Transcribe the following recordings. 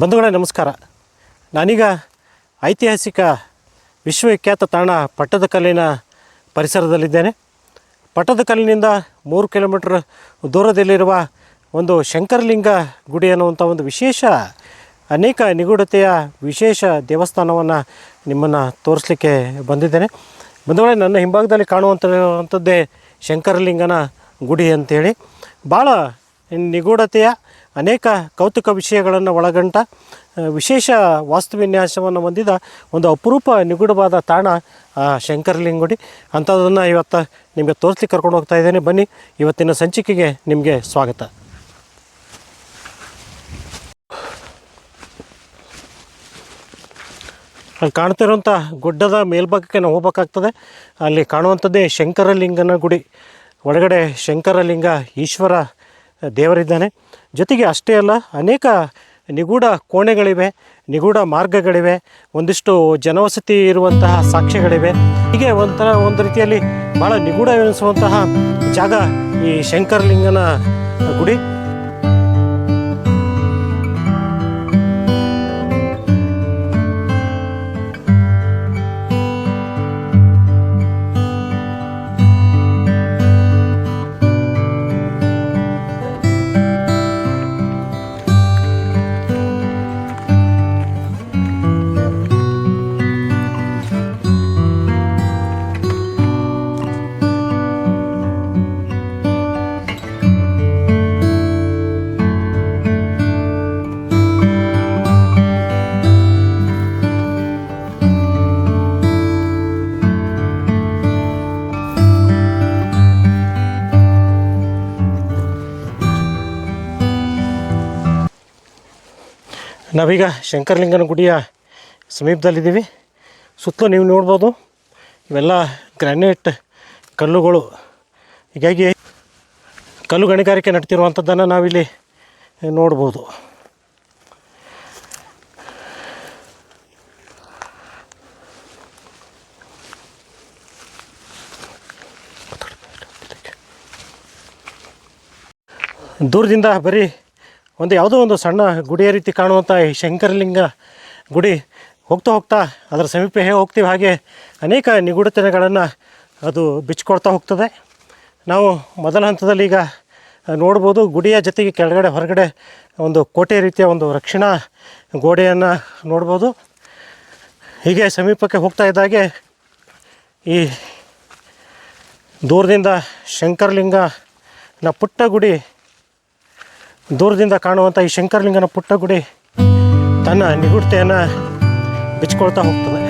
ಬಂಧುಗಳೇ, ನಮಸ್ಕಾರ. ನಾನೀಗ ಐತಿಹಾಸಿಕ ವಿಶ್ವವಿಖ್ಯಾತ ತಾಣ ಪಟ್ಟದಕಲ್ಲಿನ ಪರಿಸರದಲ್ಲಿದ್ದೇನೆ. ಪಟ್ಟದಕಲ್ಲಿನಿಂದ ಮೂರು ಕಿಲೋಮೀಟ್ರ್ ದೂರದಲ್ಲಿರುವ ಒಂದು ಶಂಕರಲಿಂಗ ಗುಡಿ ಅನ್ನುವಂಥ ಒಂದು ವಿಶೇಷ, ಅನೇಕ ನಿಗೂಢತೆಯ ವಿಶೇಷ ದೇವಸ್ಥಾನವನ್ನು ನಿಮ್ಮನ್ನು ತೋರಿಸ್ಲಿಕ್ಕೆ ಬಂದಿದ್ದೇನೆ. ಬಂಧುಗಳೇ, ನನ್ನ ಹಿಂಭಾಗದಲ್ಲಿ ಕಾಣುವಂಥದ್ದೇ ಶಂಕರಲಿಂಗನ ಗುಡಿ ಅಂತೇಳಿ. ಭಾಳ ನಿಗೂಢತೆಯ ಅನೇಕ ಕೌತುಕ ವಿಷಯಗಳನ್ನು ಒಳಗೊಂಡ ವಿಶೇಷ ವಾಸ್ತುವಿನ್ಯಾಸವನ್ನು ಹೊಂದಿದ ಒಂದು ಅಪರೂಪ ನಿಗೂಢವಾದ ತಾಣ, ಆ ಶಂಕರಲಿಂಗ ಗುಡಿ ಅಂಥದ್ದನ್ನು ಇವತ್ತು ನಿಮಗೆ ತೋರಿಸ್ಲಿಕ್ಕೆ ಕರ್ಕೊಂಡು ಹೋಗ್ತಾ ಇದ್ದೇನೆ. ಬನ್ನಿ, ಇವತ್ತಿನ ಸಂಚಿಕೆಗೆ ನಿಮಗೆ ಸ್ವಾಗತ. ಅಲ್ಲಿ ಕಾಣ್ತಿರೋಂಥ ಗುಡ್ಡದ ಮೇಲ್ಭಾಗಕ್ಕೆ ನಾವು ಹೋಗ್ಬೇಕಾಗ್ತದೆ. ಅಲ್ಲಿ ಕಾಣುವಂಥದ್ದೇ ಶಂಕರಲಿಂಗನ ಗುಡಿ. ಒಳಗಡೆ ಶಂಕರಲಿಂಗ ಈಶ್ವರ ದೇವರಿದ್ದಾನೆ. ಜೊತೆಗೆ ಅಷ್ಟೇ ಅಲ್ಲ, ಅನೇಕ ನಿಗೂಢ ಕೋಣೆಗಳಿವೆ, ನಿಗೂಢ ಮಾರ್ಗಗಳಿವೆ, ಒಂದಿಷ್ಟು ಜನವಸತಿ ಇರುವಂತಹ ಸಾಕ್ಷ್ಯಗಳಿವೆ. ಹೀಗೆ ಒಂಥರ ಒಂದು ರೀತಿಯಲ್ಲಿ ಭಾಳ ನಿಗೂಢ ಎನಿಸುವಂತಹ ಜಾಗ ಈ ಶಂಕರಲಿಂಗನ ಗುಡಿ. ನಾವೀಗ ಶಂಕರಲಿಂಗನ ಗುಡಿಯ ಸಮೀಪದಲ್ಲಿದ್ದೀವಿ. ಸುತ್ತಲೂ ನೀವು ನೋಡ್ಬೋದು, ಇವೆಲ್ಲ ಗ್ರಾನೈಟ್ ಕಲ್ಲುಗಳು. ಹೀಗಾಗಿ ಕಲ್ಲು ಗಣಿಗಾರಿಕೆ ನಡ್ತಿರುವಂಥದ್ದನ್ನು ನಾವಿಲ್ಲಿ ನೋಡ್ಬೋದು. ದೂರದಿಂದ ಬರೀ ಒಂದು ಯಾವುದೋ ಒಂದು ಸಣ್ಣ ಗುಡಿಯ ರೀತಿ ಕಾಣುವಂಥ ಈ ಶಂಕರಲಿಂಗ ಗುಡಿ ಹೋಗ್ತಾ ಹೋಗ್ತಾ ಅದರ ಸಮೀಪ ಹೇಗೆ ಹೋಗ್ತೀವಿ. ಹಾಗೆ ಅನೇಕ ನಿಗೂಢತೆಗಳನ್ನು ಅದು ಬಿಚ್ಕೊಳ್ತಾ ಹೋಗ್ತದೆ. ನಾವು ಮೊದಲ ಹಂತದಲ್ಲಿ ಈಗ ನೋಡ್ಬೋದು ಗುಡಿಯ ಜೊತೆಗೆ ಕೆಳಗಡೆ ಹೊರಗಡೆ ಒಂದು ಕೋಟೆ ರೀತಿಯ ಒಂದು ರಕ್ಷಣಾ ಗೋಡೆಯನ್ನು ನೋಡ್ಬೋದು. ಹೀಗೆ ಸಮೀಪಕ್ಕೆ ಹೋಗ್ತಾ ಇದ್ದಾಗೆ ಈ ದೂರದಿಂದ ಶಂಕರಲಿಂಗನ ಪುಟ್ಟ ಗುಡಿ ದೂರದಿಂದ ಕಾಣುವಂಥ ಈ ಶಂಕರಲಿಂಗನ ಪುಟ್ಟ ಗುಡಿ ತನ್ನ ನಿಗೂಢತೆಯನ್ನು ಬಿಚ್ಕೊಳ್ತಾ ಹೋಗ್ತದೆ.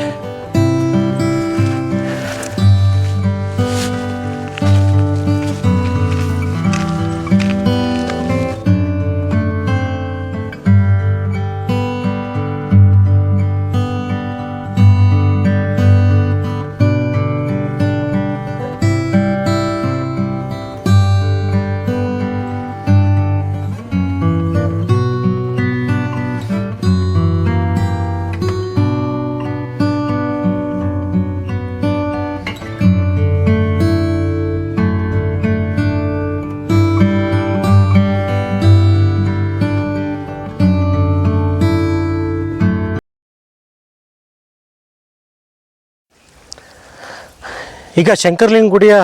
ಈಗ ಶಂಕರಲಿಂಗ ಗುಡಿಯ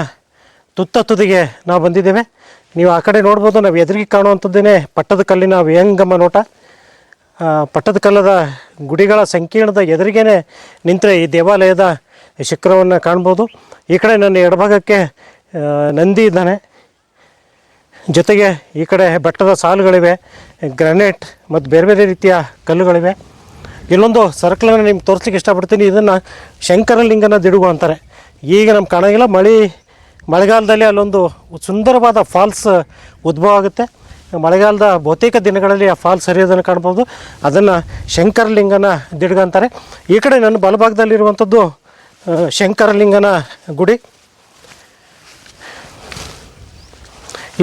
ತುತ್ತ ತುದಿಗೆ ನಾವು ಬಂದಿದ್ದೇವೆ. ನೀವು ಆ ಕಡೆ ನೋಡ್ಬೋದು, ನಾವು ಎದುರಿಗೆ ಕಾಣುವಂಥದ್ದೇನೆ ಪಟ್ಟದ ಕಲ್ಲಿನ ವ್ಯಂಗಮ ನೋಟ. ಪಟ್ಟದ ಕಲ್ಲದ ಗುಡಿಗಳ ಸಂಕೀರ್ಣದ ಎದುರಿಗೇನೆ ನಿಂತರೆ ಈ ದೇವಾಲಯದ ಶಿಖರವನ್ನು ಕಾಣ್ಬೋದು. ಈ ಕಡೆ ನನ್ನ ಎಡಭಾಗಕ್ಕೆ ನಂದಿ ಇದ್ದಾನೆ. ಜೊತೆಗೆ ಈ ಕಡೆ ಬೆಟ್ಟದ ಸಾಲುಗಳಿವೆ, ಗ್ರಾನೈಟ್ ಮತ್ತು ಬೇರೆ ಬೇರೆ ರೀತಿಯ ಕಲ್ಲುಗಳಿವೆ. ಇಲ್ಲೊಂದು ಸರ್ಕಲನ್ನು ನಿಮ್ಗೆ ತೋರಿಸ್ಲಿಕ್ಕೆ ಇಷ್ಟಪಡ್ತೀನಿ, ಇದನ್ನು ಶಂಕರಲಿಂಗನ ದಿಡುಗು ಅಂತಾರೆ. ಈಗ ನಮ್ಗೆ ಕಾಣೋಂಗಿಲ್ಲ ಮಳೆ, ಮಳೆಗಾಲದಲ್ಲಿ ಅಲ್ಲೊಂದು ಸುಂದರವಾದ ಫಾಲ್ಸ್ ಉದ್ಭವ ಆಗುತ್ತೆ. ಮಳೆಗಾಲದ ಬಹುತೇಕ ದಿನಗಳಲ್ಲಿ ಆ ಫಾಲ್ಸ್ ಹರಿಯೋದನ್ನು ಕಾಣ್ಬೋದು. ಅದನ್ನು ಶಂಕರಲಿಂಗನ ದಿಡ್ಗ ಅಂತಾರೆ. ಈ ಕಡೆ ನನ್ನ ಬಲಭಾಗದಲ್ಲಿರುವಂಥದ್ದು ಶಂಕರಲಿಂಗನ ಗುಡಿ.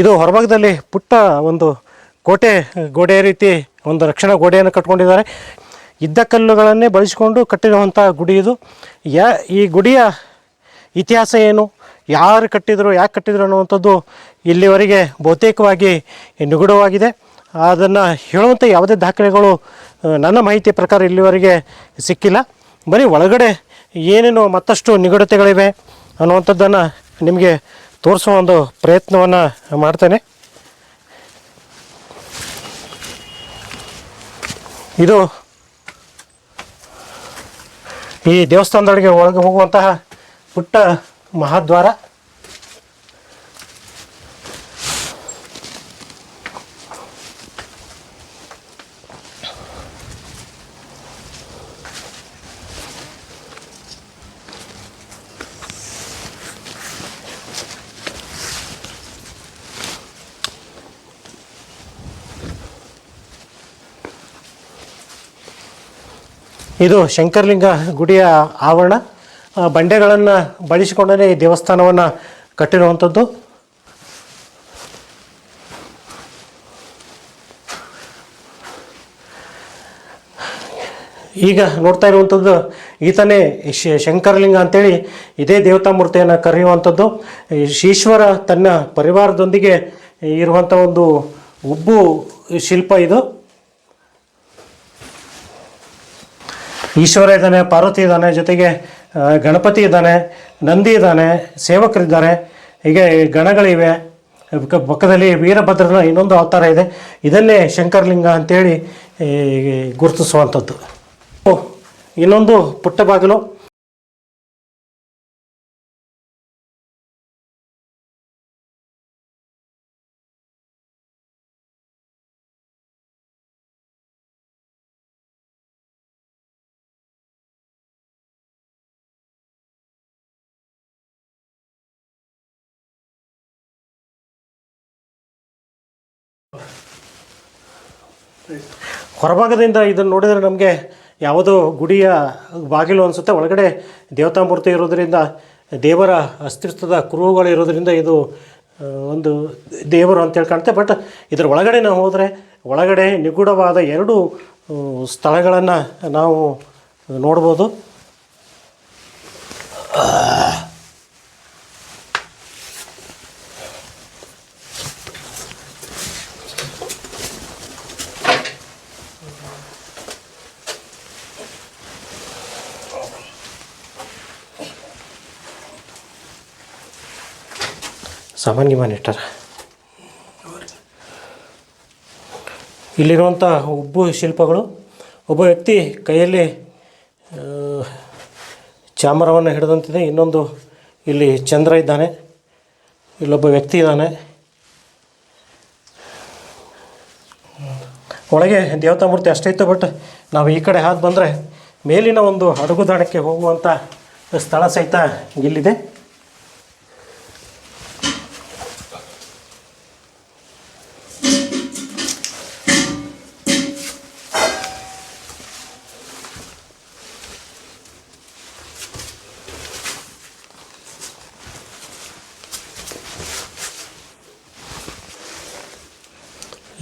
ಇದು ಹೊರಭಾಗದಲ್ಲಿ ಪುಟ್ಟ ಒಂದು ಕೋಟೆ ಗೋಡೆ ರೀತಿ ಒಂದು ರಕ್ಷಣಾ ಗೋಡೆಯನ್ನು ಕಟ್ಕೊಂಡಿದ್ದಾರೆ. ಇದ್ದ ಕಲ್ಲುಗಳನ್ನೇ ಬಳಸಿಕೊಂಡು ಕಟ್ಟಿರುವಂಥ ಗುಡಿ ಇದು. ಯಾ, ಈ ಗುಡಿಯ ಇತಿಹಾಸ ಏನು? ಯಾರು ಕಟ್ಟಿದರು, ಯಾಕೆ ಕಟ್ಟಿದರು ಅನ್ನುವಂಥದ್ದು ಇಲ್ಲಿವರೆಗೆ ಬಹುತೇಕವಾಗಿ ನಿಗೂಢವಾಗಿದೆ. ಅದನ್ನು ಹೇಳುವಂಥ ಯಾವುದೇ ದಾಖಲೆಗಳು ನನ್ನ ಮಾಹಿತಿ ಪ್ರಕಾರ ಇಲ್ಲಿವರೆಗೆ ಸಿಕ್ಕಿಲ್ಲ. ಬರೀ ಒಳಗಡೆ ಏನೇನು ಮತ್ತಷ್ಟು ನಿಗೂಢತೆಗಳಿವೆ ಅನ್ನುವಂಥದ್ದನ್ನು ನಿಮಗೆ ತೋರಿಸುವ ಒಂದು ಪ್ರಯತ್ನವನ್ನು ಮಾಡ್ತೇನೆ. ಇದು ಈ ದೇವಸ್ಥಾನದೊಳಗೆ ಒಳಗೆ ಹೋಗುವಂತಹ ಪುಟ್ಟ ಮಹಾದ್ವಾರ. ಇದು ಶಂಕರಲಿಂಗ ಗುಡಿಯ ಆವರಣ. ಬಂಡೆಗಳನ್ನು ಬಳಸಿಕೊಂಡೇ ಈ ದೇವಸ್ಥಾನವನ್ನು ಕಟ್ಟಿರುವಂಥದ್ದು ಈಗ ನೋಡ್ತಾ ಇರುವಂಥದ್ದು ಈತನೇ ಶಂಕರಲಿಂಗ ಅಂತೇಳಿ ಇದೇ ದೇವತಾ ಮೂರ್ತಿಯನ್ನು ಕರೆಯುವಂಥದ್ದು ಈಶ್ವರ ತನ್ನ ಪರಿವಾರದೊಂದಿಗೆ ಇರುವಂಥ ಒಂದು ಉಬ್ಬು ಶಿಲ್ಪ ಇದು. ಈಶ್ವರ ಇದ್ದಾನೆ, ಪಾರ್ವತಿ ಇದ್ದಾನೆ ಜೊತೆಗೆ ಗಣಪತಿ ಇದ್ದಾನೆ, ನಂದಿ ಇದ್ದಾನೆ, ಸೇವಕರಿದ್ದಾರೆ. ಹೀಗೆ ಗಣಗಳಿವೆ. ಪಕ್ಕ- ಪಕ್ಕದಲ್ಲಿ ವೀರಭದ್ರನ ಇನ್ನೊಂದು ಅವತಾರ ಇದೆ. ಇದನ್ನೇ ಶಂಕರಲಿಂಗ ಅಂತೇಳಿ ಗುರುತಿಸುವಂಥದ್ದು. ಇನ್ನೊಂದು ಪುಟ್ಟ ಬಾಗಿಲು. ಹೊರಭಾಗದಿಂದ ಇದನ್ನು ನೋಡಿದರೆ ನಮಗೆ ಯಾವುದೋ ಗುಡಿಯ ಬಾಗಿಲು ಅನಿಸುತ್ತೆ. ಒಳಗಡೆ ದೇವತಾ ಮೂರ್ತಿ ಇರೋದರಿಂದ, ದೇವರ ಅಸ್ತಿತ್ವದ ಕುರುಹುಗಳು ಇರೋದರಿಂದ ಇದು ಒಂದು ದೇವರು ಅಂತೇಳಿ ಕಾಣುತ್ತೆ. ಬಟ್ ಇದರ ಒಳಗಡೆ ನಾವು ಹೋದರೆ, ಒಳಗಡೆ ನಿಗೂಢವಾದ ಎರಡು ಸ್ಥಳಗಳನ್ನು ನಾವು ನೋಡ್ಬೋದು. ಸಾಮಾನ್ಯ ಇಟ್ಟಾರ ಇಲ್ಲಿರುವಂಥ ಉಬ್ಬು ಶಿಲ್ಪಗಳು, ಒಬ್ಬ ವ್ಯಕ್ತಿ ಕೈಯಲ್ಲಿ ಚಾಮರವನ್ನು ಹಿಡಿದಂತಿದೆ. ಇನ್ನೊಂದು ಇಲ್ಲಿ ಚಂದ್ರ ಇದ್ದಾನೆ. ಇಲ್ಲೊಬ್ಬ ವ್ಯಕ್ತಿ ಇದ್ದಾನೆ. ಒಳಗೆ ದೇವತಾ ಮೂರ್ತಿ ಅಷ್ಟೇ ಇತ್ತು, ಬಟ್ ನಾವು ಈ ಕಡೆ ಹಾದು ಬಂದರೆ ಮೇಲಿನ ಒಂದು ಅಡುಗುದಾಣಕ್ಕೆ ಹೋಗುವಂಥ ಸ್ಥಳ ಸಹಿತ ಇಲ್ಲಿದೆ.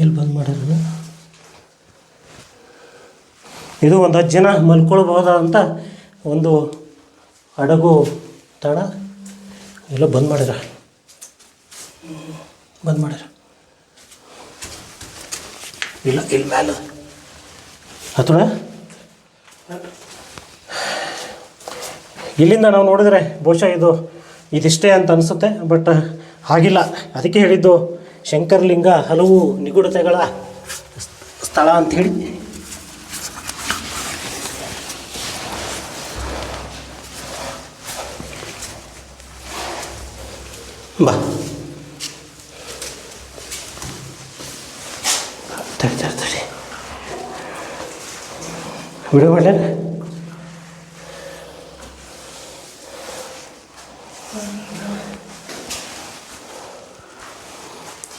ಎಲ್ಲಿ ಬಂದ್ ಮಾಡ್ಯಾರ ಇದು ಒಂದು ಹತ್ತು ಜನ ಮಲ್ಕೊಳ್ಬಹುದಾದಂಥ ಒಂದು ಹಡಗು ತಾಣ ಎಲ್ಲ ಬಂದ್ ಮಾಡಿರ ಬಂದ್ ಮಾಡಿರ ಇಲ್ಲ, ಇಲ್ಲಿ ಮ್ಯಾಲ. ಹತ್ರ ಇಲ್ಲಿಂದ ನಾವು ನೋಡಿದ್ರೆ ಬಹುಶಃ ಇದು ಇದಿಷ್ಟೇ ಅಂತ ಅನಿಸುತ್ತೆ, ಬಟ್ ಹಾಗಿಲ್ಲ. ಅದಕ್ಕೆ ಹೇಳಿದ್ದು ಶಂಕರಲಿಂಗ ಹಲವು ನಿಗೂಢತೆಗಳ ಸ್ಥಳ ಅಂಥೇಳಿ. ಬಾ. ತಡಿ ತಡಿ ತಡಿ. ಮಾಡಲೇನು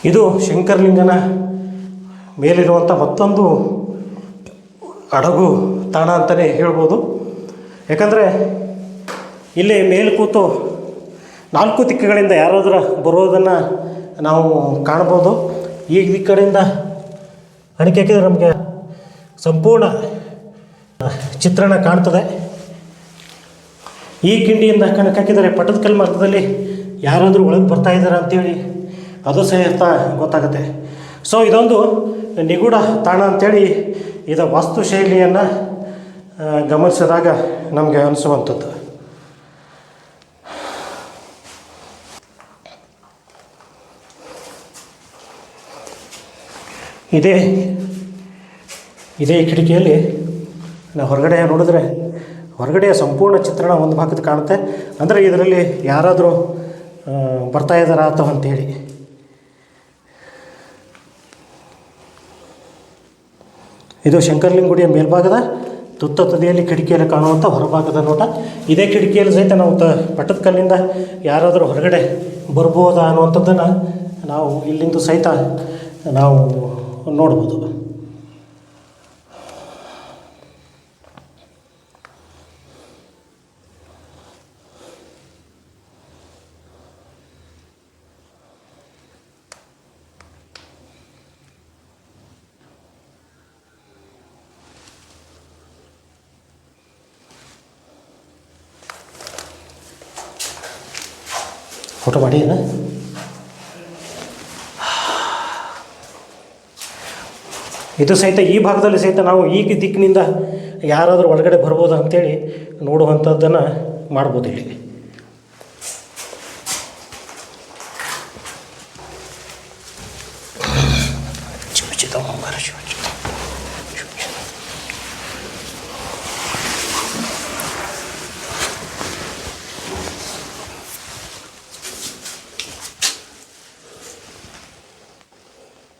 ಇದು ಶಂಕರಲಿಂಗನ ಮೇಲಿರುವಂಥ ಮತ್ತೊಂದು ಅಡಗು ತಾಣ ಅಂತಲೇ ಹೇಳ್ಬೋದು. ಯಾಕಂದರೆ ಇಲ್ಲಿ ಮೇಲೆ ಕೂತು ನಾಲ್ಕು ದಿಕ್ಕುಗಳಿಂದ ಯಾರಾದರೂ ಬರೋದನ್ನು ನಾವು ಕಾಣ್ಬೋದು. ಈ ದಿಕ್ಕಡೆಯಿಂದ ಕಡೆಯಿಂದ ಅಣಿಕೆ ಹಾಕಿದರೆ ನಮಗೆ ಸಂಪೂರ್ಣ ಚಿತ್ರಣ ಕಾಣ್ತದೆ. ಈ ಕಿಂಡಿಯಿಂದ ಕಣಕ್ಕೆ ಹಾಕಿದರೆ ಪಟ್ಟದಕಲ್ ಮಾರ್ಗದಲ್ಲಿ ಯಾರಾದರೂ ಒಳಗೆ ಬರ್ತಾ ಇದ್ದಾರೆ ಅಂತೇಳಿ ಅದು ಸಹಿತ ಗೊತ್ತಾಗುತ್ತೆ. ಸೊ ಇದೊಂದು ನಿಗೂಢ ತಾಣ ಅಂಥೇಳಿ ಇದು ವಾಸ್ತುಶೈಲಿಯನ್ನು ಗಮನಿಸಿದಾಗ ನಮಗೆ ಅನಿಸುವಂಥದ್ದು. ಇದೇ ಇದೇ ಕಿಟಕಿಯಲ್ಲಿ ನಾವು ಹೊರಗಡೆ ನೋಡಿದ್ರೆ ಹೊರಗಡೆಯ ಸಂಪೂರ್ಣ ಚಿತ್ರಣ ಒಂದು ಭಾಗದ ಕಾಣುತ್ತೆ. ಅಂದರೆ ಇದರಲ್ಲಿ ಯಾರಾದರೂ ಬರ್ತಾ ಇದ್ದಾರಾ ಅಥವಾ ಅಂತೇಳಿ. ಇದು ಶಂಕರಲಿಂಗುಡಿಯ ಮೇಲ್ಭಾಗದ ತುತ್ತ ತುದಿಯಲ್ಲಿ ಕಿಟಕಿಯಲ್ಲಿ ಕಾಣುವಂಥ ಹೊರಭಾಗದ ನೋಟ. ಇದೇ ಕಿಟಕಿಯಲ್ಲಿ ಸಹಿತ ನಾವು ತ ಪಟ್ಟದ ಕಲ್ಲಿಂದ ಯಾರಾದರೂ ಹೊರಗಡೆ ಬರ್ಬೋದಾ ಅನ್ನುವಂಥದ್ದನ್ನು ನಾವು ಇಲ್ಲಿಂದ ಸಹಿತ ನಾವು ನೋಡ್ಬೋದು. ಫೋಟೋ ಮಾಡಿ ಏನ? ಇದು ಸಹಿತ ಈ ಭಾಗದಲ್ಲಿ ಸಹಿತ ನಾವು ಈ ದಿಕ್ಕಿನಿಂದ ಯಾರಾದರೂ ಒಳಗಡೆ ಬರ್ಬೋದು ಅಂತೇಳಿ ನೋಡುವಂಥದ್ದನ್ನು ಮಾಡ್ಬೋದು ಇಲ್ಲಿ. ಶಿವಚಿತ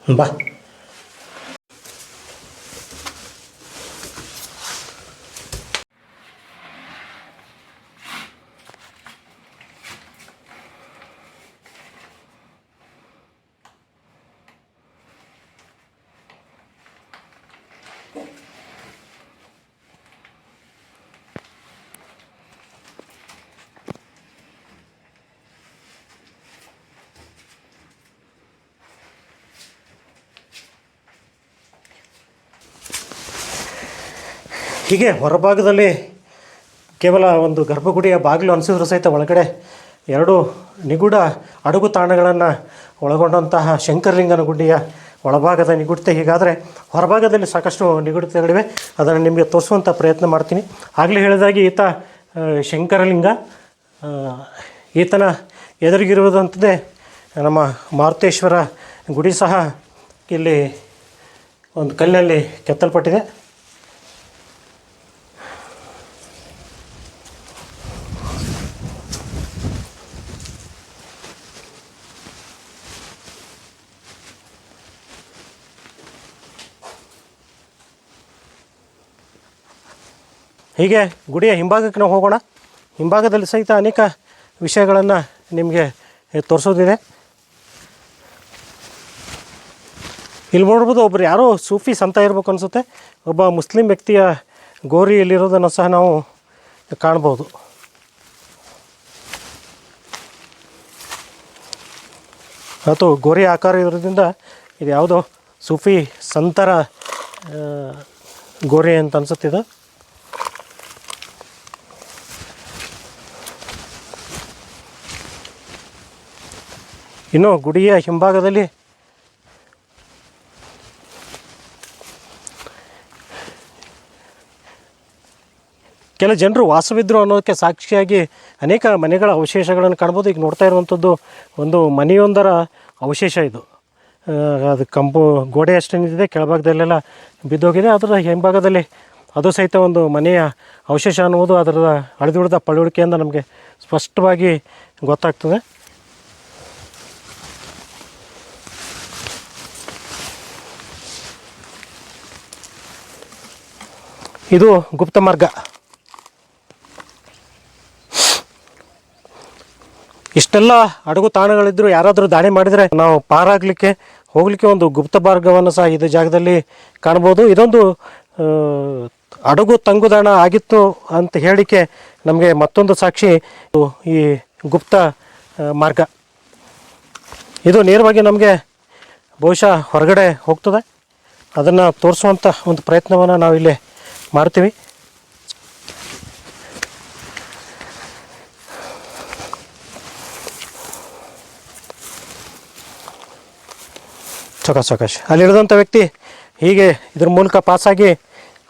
ಬಾ ಹೀಗೆ ಹೊರಭಾಗದಲ್ಲಿ ಕೇವಲ ಒಂದು ಗರ್ಭಗುಡಿಯ ಬಾಗಿಲು ಅನಿಸಿದ್ರು ಸಹಿತ ಒಳಗಡೆ ಎರಡು ನಿಗೂಢ ಅಡುಗು ತಾಣಗಳನ್ನು ಒಳಗೊಂಡಂತಹ ಶಂಕರಲಿಂಗನ ಗುಡಿಯ ಒಳಭಾಗದ ನಿಗೂಢತೆ ಹೀಗಾದರೆ ಹೊರಭಾಗದಲ್ಲಿ ಸಾಕಷ್ಟು ನಿಗೂಢತೆಗಳಿವೆ. ಅದನ್ನು ನಿಮಗೆ ತೋರಿಸುವಂಥ ಪ್ರಯತ್ನ ಮಾಡ್ತೀನಿ. ಆಗಲೇ ಹೇಳಿದಾಗೆ ಈತ ಶಂಕರಲಿಂಗ ಈತನ ಎದುರಿಗಿರುವುದಂಥದ್ದೇ ನಮ್ಮ ಮಾರುತೇಶ್ವರ ಗುಡಿ ಸಹ ಇಲ್ಲಿ ಒಂದು ಕಲ್ಲಿನಲ್ಲಿ ಕೆತ್ತಲ್ಪಟ್ಟಿದೆ. ಹೀಗೆ ಗುಡಿಯ ಹಿಂಭಾಗಕ್ಕೆ ನಾವು ಹೋಗೋಣ. ಹಿಂಭಾಗದಲ್ಲಿ ಸಹಿತ ಅನೇಕ ವಿಷಯಗಳನ್ನು ನಿಮಗೆ ತೋರಿಸೋದಿದೆ. ಇಲ್ಲಿ ನೋಡ್ಬೋದು ಒಬ್ರು ಯಾರೋ ಸೂಫಿ ಸಂತ ಇರಬೇಕು ಅನಿಸುತ್ತೆ. ಒಬ್ಬ ಮುಸ್ಲಿಂ ವ್ಯಕ್ತಿಯ ಗೋರಿಯಲ್ಲಿರೋದನ್ನು ಸಹ ನಾವು ಕಾಣ್ಬೋದು. ಮತ್ತು ಗೋರಿ ಆಕಾರ ಇರೋದ್ರಿಂದ ಇದು ಯಾವುದೋ ಸೂಫಿ ಸಂತರ ಗೋರಿ ಅಂತ ಅನ್ಸುತ್ತಿದೆ ಇನ್ನು ಗುಡಿಯ ಹಿಂಭಾಗದಲ್ಲಿ ಕೆಲ ಜನರು ವಾಸವಿದ್ದರು ಅನ್ನೋದಕ್ಕೆ ಸಾಕ್ಷಿಯಾಗಿ ಅನೇಕ ಮನೆಗಳ ಅವಶೇಷಗಳನ್ನು ಕಾಣ್ಬೋದು. ಈಗ ನೋಡ್ತಾ ಇರುವಂಥದ್ದು ಒಂದು ಮನೆಯೊಂದರ ಅವಶೇಷ ಇದು. ಅದು ಕಂಬು ಗೋಡೆ ಅಷ್ಟೇನಿದೆ ಕೆಳಭಾಗದಲ್ಲೆಲ್ಲ ಬಿದ್ದೋಗಿದೆ. ಅದರ ಹಿಂಭಾಗದಲ್ಲಿ ಅದು ಸಹಿತ ಒಂದು ಮನೆಯ ಅವಶೇಷ ಅನ್ನುವುದು ಅದರ ಅಳಿದುಳಿದ ಪಳುವಳಿಕೆಯಿಂದ ನಮಗೆ ಸ್ಪಷ್ಟವಾಗಿ ಗೊತ್ತಾಗ್ತದೆ. ಇದು ಗುಪ್ತ ಮಾರ್ಗ. ಇಷ್ಟೆಲ್ಲ ಅಡಗು ತಾಣಗಳಿದ್ರು ಯಾರಾದರೂ ದಾಳಿ ಮಾಡಿದರೆ ನಾವು ಪಾರಾಗಲಿಕ್ಕೆ, ಹೋಗಲಿಕ್ಕೆ ಒಂದು ಗುಪ್ತ ಮಾರ್ಗವನ್ನು ಸಹ ಇದು ಜಾಗದಲ್ಲಿ ಕಾಣ್ಬೋದು. ಇದೊಂದು ಅಡಗು ತಂಗುದಾಣ ಆಗಿತ್ತು ಅಂತ ಹೇಳಿಕೆ ನಮಗೆ ಮತ್ತೊಂದು ಸಾಕ್ಷಿ ಈ ಗುಪ್ತ ಮಾರ್ಗ. ಇದು ನೇರವಾಗಿ ನಮಗೆ ಬಹುಶಃ ಹೊರಗಡೆ ಹೋಗ್ತದೆ. ಅದನ್ನು ತೋರಿಸುವಂಥ ಒಂದು ಪ್ರಯತ್ನವನ್ನು ನಾವಿಲ್ಲಿ ಮಾಡ್ತೀವಿ ಚೌಕಾಶ್ ಚೌಕಾಶ್ ಅಲ್ಲಿ ಇಳಿದಂಥ ವ್ಯಕ್ತಿ ಹೀಗೆ ಇದ್ರ ಮೂಲಕ ಪಾಸಾಗಿ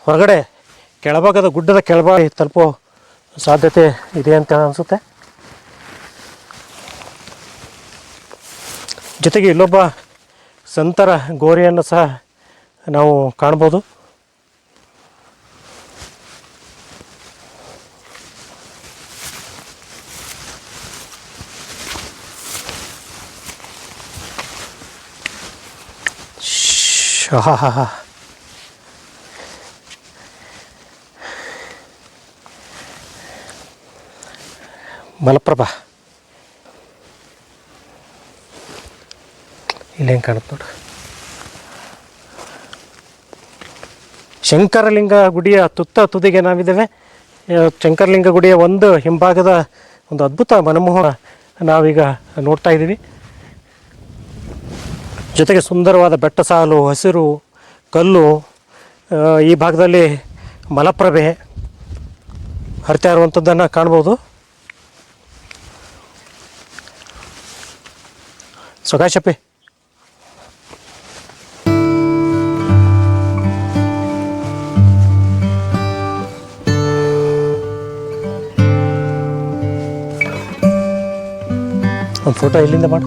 ಹೊರಗಡೆ ಕೆಳಭಾಗದ ಗುಡ್ಡದ ಕೆಳಭಾಗ ತಲುಪೋ ಸಾಧ್ಯತೆ ಇದೆ ಅಂತ ಅನಿಸುತ್ತೆ. ಜೊತೆಗೆ ಇಲ್ಲೊಬ್ಬ ಸಂತರ ಗೋರಿಯನ್ನು ಸಹ ನಾವು ಕಾಣ್ಬೋದು. ಶಾ ಮಲಪ್ರಭಾ. ಇಲ್ಲಿ ಹೆಂಗೆ ಕಾಣುತ್ತೆ ನೋಡು. ಶಂಕರಲಿಂಗ ಗುಡಿಯ ತುತ್ತ ತುದಿಗೆ ನಾವಿದ್ದೇವೆ. ಶಂಕರಲಿಂಗ ಗುಡಿಯ ಒಂದು ಹಿಂಭಾಗದ ಒಂದು ಅದ್ಭುತ ಮನಮೋಹನ ನಾವೀಗ ನೋಡ್ತಾ ಇದ್ದೀವಿ. ಜೊತೆಗೆ ಸುಂದರವಾದ ಬೆಟ್ಟ ಸಾಲು, ಹಸಿರು, ಕಲ್ಲು ಈ ಭಾಗದಲ್ಲಿ ಮಲಪ್ರಭೆ, ಹರಿತಾ ಇರುವಂಥದ್ದನ್ನು ಕಾಣ್ಬೋದು. ಸುಖಾಶಪ್ಪಿ ಒಂದು ಫೋಟೋ ಇಲ್ಲಿಂದ ಮಾಡು.